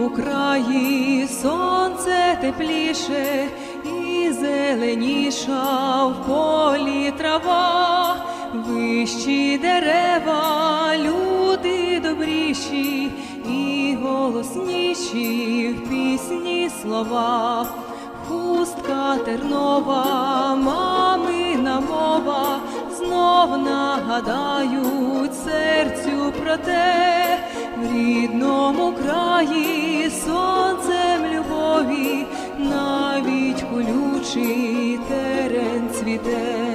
В краї сонце тепліше і зеленіша в полі трава, вищі дерева, люди добріші і голосніші в пісні слова, хустка тернова, мамина мова, знов нагадають серцю про те рідному краї сонцем любові, навіть колючий терен цвіте.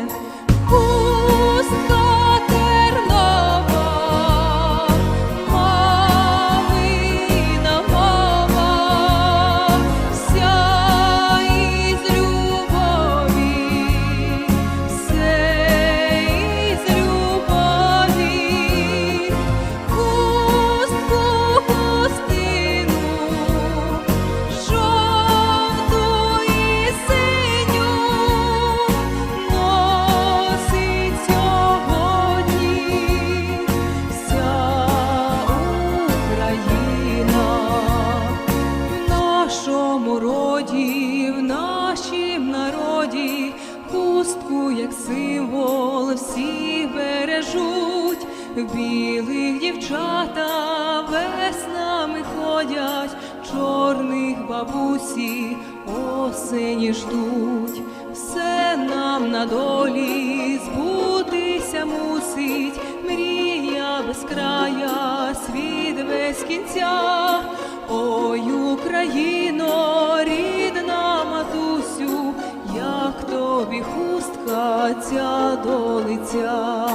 Хустку як символ всі бережуть, білих дівчата веснами ходять, чорних бабусі осені ждуть, все нам на долі збутися мусить, мрія без края, світ без кінця. Ой, Україно, тобі хустка ця до лиця.